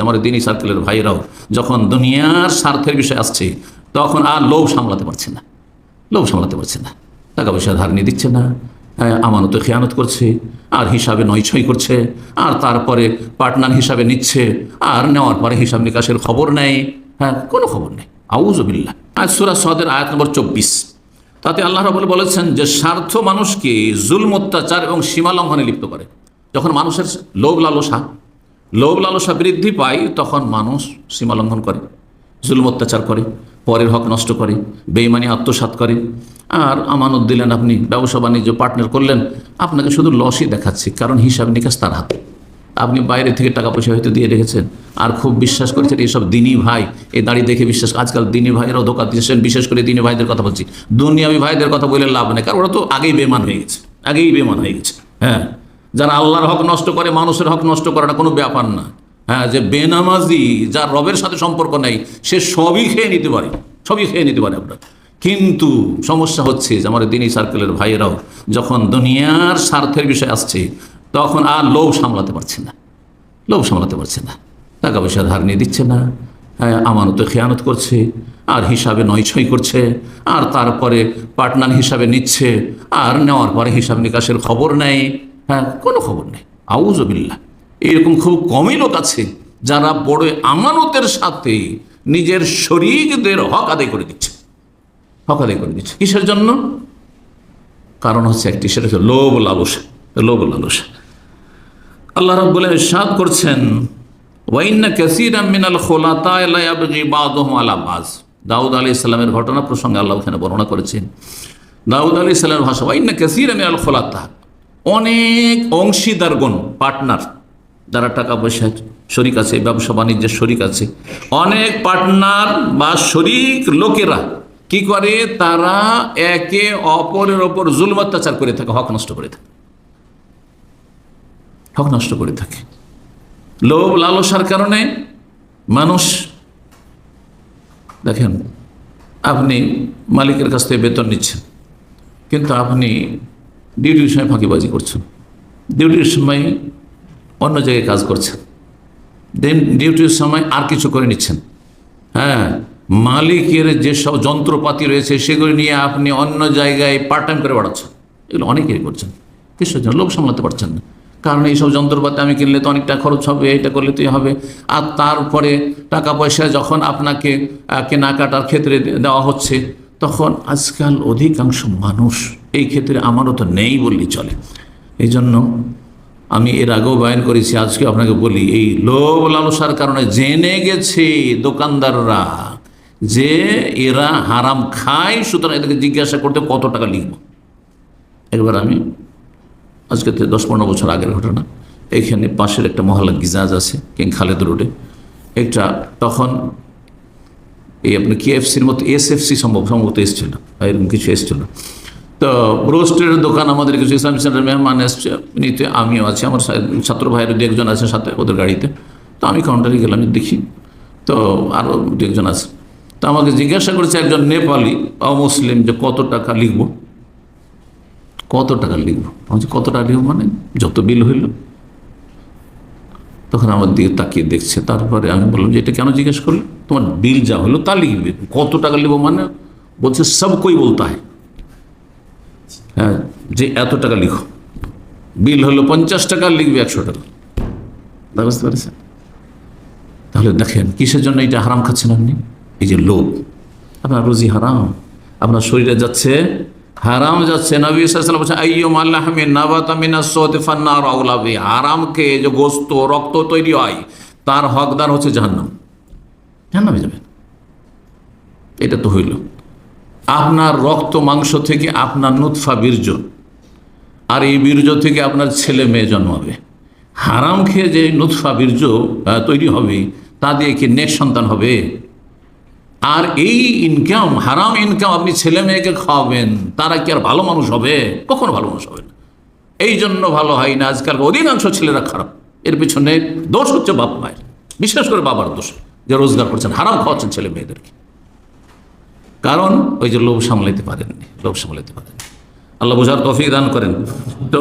আমার দিনই সার্কেলের ভাইরাও যখন দুনিয়ার স্বার্থের বিষয় আসছে তখন আর লোভ সামলাতে পারছে না। লোভ সামলাতে পারছে না। টাকা পয়সা ধার নিয়ে দিচ্ছে না। হ্যাঁ, আমানত খেয়ানত করছে আর হিসাবে নয়ছয় করছে আর তারপরে পার্টনার হিসাবে নিচ্ছে আর নেওয়ার পরে হিসাব নিকাশের খবর নেই হ্যাঁ কোনো খবর নেই। আউজবিল্লা আজ সুরা সদের আয়াত নম্বর চব্বিশ। তাতে আল্লাহ রাবুল বলেছেন যে স্বার্থ মানুষকে জুলম অত্যাচার এবং সীমা লঙ্ঘনে লিপ্ত করে। যখন মানুষের লোভ লালসা লোভ লালসা বৃদ্ধি পায়, তখন মানুষ সীমা লঙ্ঘন করে, জুলম অত্যাচার করে, পরের হক নষ্ট করে বেইমানি আত্মসাৎ করে। আর আমানত দিলেন আপনি ব্যবসা বাণিজ্য পার্টনার করলেন, আপনাকে শুধু লসই দেখাচ্ছে, কারণ হিসাব নিকাশ তার হাতে। আপনি বাইরে থেকে টাকা পয়সা হয়তো দিয়ে রেখেছেন, আর খুব বিশ্বাস করেছেন এইসব দিনী ভাই, এই দাড়ি দেখে বিশ্বাস, আজকাল দিনী ভাইয়েরাও ধোকা দিয়েছেন, বিশেষ করে দিনী ভাইদের কথা বলছি। দুনিয়াবি ভাইদের কথা বলে লাভ নেই, কারণ ওরা তো আগেই বেমান হয়ে গেছে, আগেই বেমান হয়ে গেছে হ্যাঁ। যারা আল্লাহর হক নষ্ট করে মানুষের হক নষ্ট করাটা কোনো ব্যাপার না। হ্যাঁ যে বেনামাজি যার রবের সাথে সম্পর্ক নেই সে সবই খেয়ে নিতে পারে সবই খেয়ে নিতে পারে আপনার। কিন্তু সমস্যা হচ্ছে যে আমার দিনী সার্কেলের ভাইয়েরাও যখন দুনিয়ার স্বার্থের বিষয় আসছে তখন আর লোভ সামলাতে পারছে না। লোভ সামলাতে পারছে না। টাকা পয়সা ধার নিয়ে দিচ্ছে না। হ্যাঁ, আমানত খেয়ানত করছে আর হিসাবে নয়ছয় করছে আর তারপরে পার্টনার হিসাবে নিচ্ছে আর নেওয়ার পরে হিসাব নিকাশের খবর নেই হ্যাঁ কোনো খবর নেই। আউজবিল্লা এরকম খুব কমই লোক আছে যারা বড় আমানতের সাথে নিজের শরীরদের হক আদায় করে দিচ্ছে। হক আদায় করে দিচ্ছে। কিসের জন্য? কারণ হচ্ছে একটি, সেটা হচ্ছে লোভ লালসা লোভ লালসা আল্লাহ রাব্বুল ইরশাদ করছেন ওয়াইন্না কাসীরাম মিনাল খুলাতা লা ইয়াবগি বাযুহুম আলা দাউদ আলাইহিস সালামের ঘটনা প্রসঙ্গে আল্লাহ এখানে বর্ণনা করেছেন। দাউদ আলাইহিস সালামের ভাষা ওয়াইন্না কাসীরাম মিনাল খুলাতা অনেক অংশীদারগণ পার্টনার যারা টাকা পয়সা শরিক আছে, ব্যবসা বাণিজ্যের শরিক আছে, অনেক পার্টনার বা শরিক লোকেরা কি করে? তারা একে অপরের ওপর জুলম অত্যাচার করে থাকে, হক নষ্ট করে থাকে। হক নষ্ট করে থাকে। লোভ লালসার কারণে মানুষ, দেখেন, আপনি মালিকের কাছ থেকে বেতন নিচ্ছেন, কিন্তু আপনি ডিউটির সময় ফাঁকিবাজি করছেন ডিউটির সময় অন্য জায়গায় কাজ করছেন দেন ডিউটির সময় আর কিছু করে নিচ্ছেন। হ্যাঁ মালিকের যেসব যন্ত্রপাতি রয়েছে সেগুলো নিয়ে আপনি অন্য জায়গায় পার্ট টাইম করে বাড়াচ্ছেন। এগুলো অনেকেই করছেন। কিসের জন্য লোক সামলাতে পারছেন না। কারণ এইসব যন্ত্রপাতি আমি কিনলে তো অনেকটা খরচ হবে, এটা করলে তো হবে। আর তারপরে টাকা পয়সা যখন আপনাকে কেনাকাটার ক্ষেত্রে দেওয়া হচ্ছে তখন আজকাল অধিকাংশ মানুষ এই ক্ষেত্রে আমারও তো নেই বললেই চলে। এই জন্য আমি এর আগেও বয়ান করেছি আজকে আপনাকে বলি, এই লোভ লালসার কারণে জেনে গেছে দোকানদাররা যে এরা হারাম খায়, সুতরাং এদেরকে জিজ্ঞাসা করতে কত টাকা লিখব। একবার আমি, আজকে থেকে দশ পনেরো বছর আগের ঘটনা এইখানে পাশের একটা মহল্লা গিজাজ আছে কিং খালেদ রোডে। একটা তখন এই আপনার কেএফসির মতো এসএফসি সম্ভব সম্ভবত এসেছিল এরকম কিছু এসেছিল তো রোস্টের দোকান আমাদের কিছু ইসলাম সেন্টার মেহমান এসছে, নিতে আমিও আছি, আমার ছাত্র ভাইয়ের দু একজন আছে সাথে ওদের গাড়িতে। তো আমি কাউন্টারে গেলাম, দেখি তো আরও দু একজন আছে। তো আমাকে জিজ্ঞাসা করেছে একজন নেপালি অমুসলিম যে কত টাকা লিখব? কত টাকা লিখব? আমি কত টাকা লিখব মানে? যত বিল হইল? তখন আমার দিকে তাকিয়ে দেখছে। তারপরে আমি বললাম যে, এটা কেন জিজ্ঞেস করলে? তোমার বিল যা হলো তা লিখবে কত টাকা লিখব মানে? বলছে, সব কই বলতে হয় হ্যাঁ যে এত টাকা লিখো। বিল হলো পঞ্চাশ টাকা লিখবে একশো টাকা। তা বুঝতে পেরেছেন? তাহলে দেখেন, কিসের জন্য এটা হারাম খাচ্ছেন আপনি? এই যে লোভ। আপনার রুজি হারাম। আপনার শরীরে যাচ্ছে হারাম যাচ্ছে। নবী বলছেন হারামকে যে গোস্ত, রক্ত তৈরি হয়, তার হকদার হচ্ছে জাহান্নাম। জাহান্নামে যাবেন এটা তো হইল। আপনার রক্ত মাংস থেকে আপনার নুৎফা বীর্য, আর এই বীর্য থেকে আপনার ছেলে মেয়ে জন্মাবে। হারাম খেয়ে যে নুৎফা বীর্য তৈরি হবে, তা দিয়ে কি নেক্সট সন্তান হবে? আর এই ইনকাম হারাম ইনকাম আপনি ছেলে মেয়েকে খাওয়াবেন, তারা কি আর ভালো মানুষ হবে? কখনো ভালো মানুষ হবে না। এই জন্য ভালো হয় না। আজকাল অধিকাংশ ছেলেরা খারাপ। এর পিছনে দোষ হচ্ছে বাপ মায়ের। বিশেষ করে বাবার দোষ, যে রোজগার করছেন, হারাম খাওয়াচ্ছেন ছেলে মেয়েদেরকে। কারণ ওই যে লোভ সামলাইতে পারেননি, লোভ সামলাইতে পারেননি। আল্লাহ বোঝার তফিক দান করেন। তো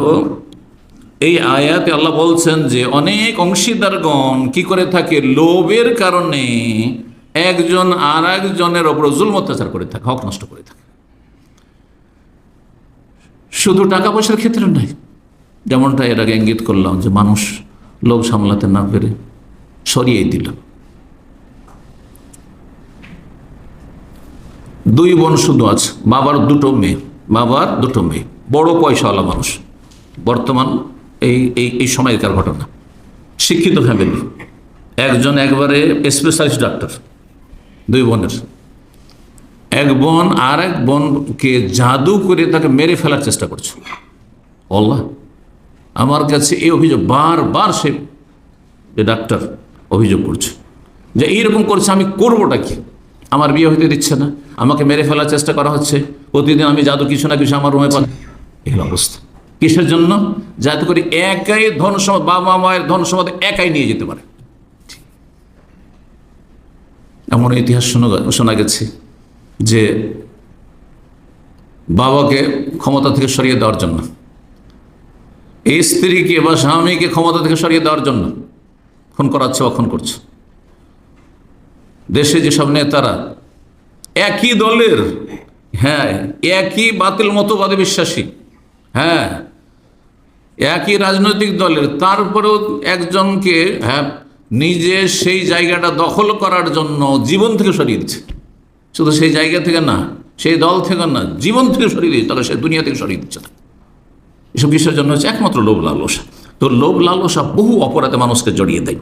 এই আয়াতে আল্লাহ বলছেন যে, অনেক অংশীদারগণ কি করে থাকে? লোভের কারণে একজন আর একজনের ওপর জুল অত্যাচার করে থাকে, হক নষ্ট করে থাকে। শুধু টাকা পয়সার ক্ষেত্রে নয়, যেমনটা এর আগে ইঙ্গিত করলাম যে মানুষ লোভ সামলাতে না পেরে সরিয়ে দিল। দুই বোন শুধু আছে বাবার দুটো মেয়ে, বাবার দুটো মেয়ে, বড় পয়সাওয়ালা মানুষ। বর্তমান এই এই এই সময়কার ঘটনা। শিক্ষিত ফ্যামিলি একজন একবারে স্পেশালিস্ট ডাক্তার দুই বোনের। এক বোন আর এক বোনকে জাদু করে তাকে মেরে ফেলার চেষ্টা করছে। আল্লাহ, আমার কাছে এই অভিযোগ বারবার সে ডাক্তার অভিযোগ করছে যে এইরকম করছে, আমি করবোটা কি? আমার বিয়ে হইতে দিচ্ছে না, আমাকে মেরে ফেলার চেষ্টা করা হচ্ছে, প্রতিদিন আমি জাদু কিছু না কিছু আমার রুমে এই হলো অবস্থা। কিসের জন্য? যাতে করে একাই ধন সম্পদ বাবা মায়ের ধন সম্পদ একাই নিয়ে যেতে পারে। এমন ইতিহাস শোনা শোনা গেছে যে বাবাকে ক্ষমতা থেকে সরিয়ে দেওয়ার জন্য, এই স্ত্রীকে বা স্বামীকে ক্ষমতা থেকে সরিয়ে দেওয়ার জন্য খুন করাচ্ছে বা খুন করছে। দেশে যেসব নেতারা একই দলের হ্যাঁ একই বাতিল মতবাদে বিশ্বাসী হ্যাঁ একই রাজনৈতিক দলের, তারপরেও একজনকে হ্যাঁ নিজে সেই জায়গাটা দখল করার জন্য জীবন থেকে সরিয়ে দিচ্ছে। শুধু সেই জায়গা থেকে না, সেই দল থেকে না, জীবন থেকে সরিয়ে দিচ্ছে তাহলে সে দুনিয়া থেকে সরিয়ে দিচ্ছে না। এসব কিসের জন্য? হচ্ছে একমাত্র লোভ লালসা। তো লোভ লালসা বহু অপরাধে মানুষকে জড়িয়ে দেয়।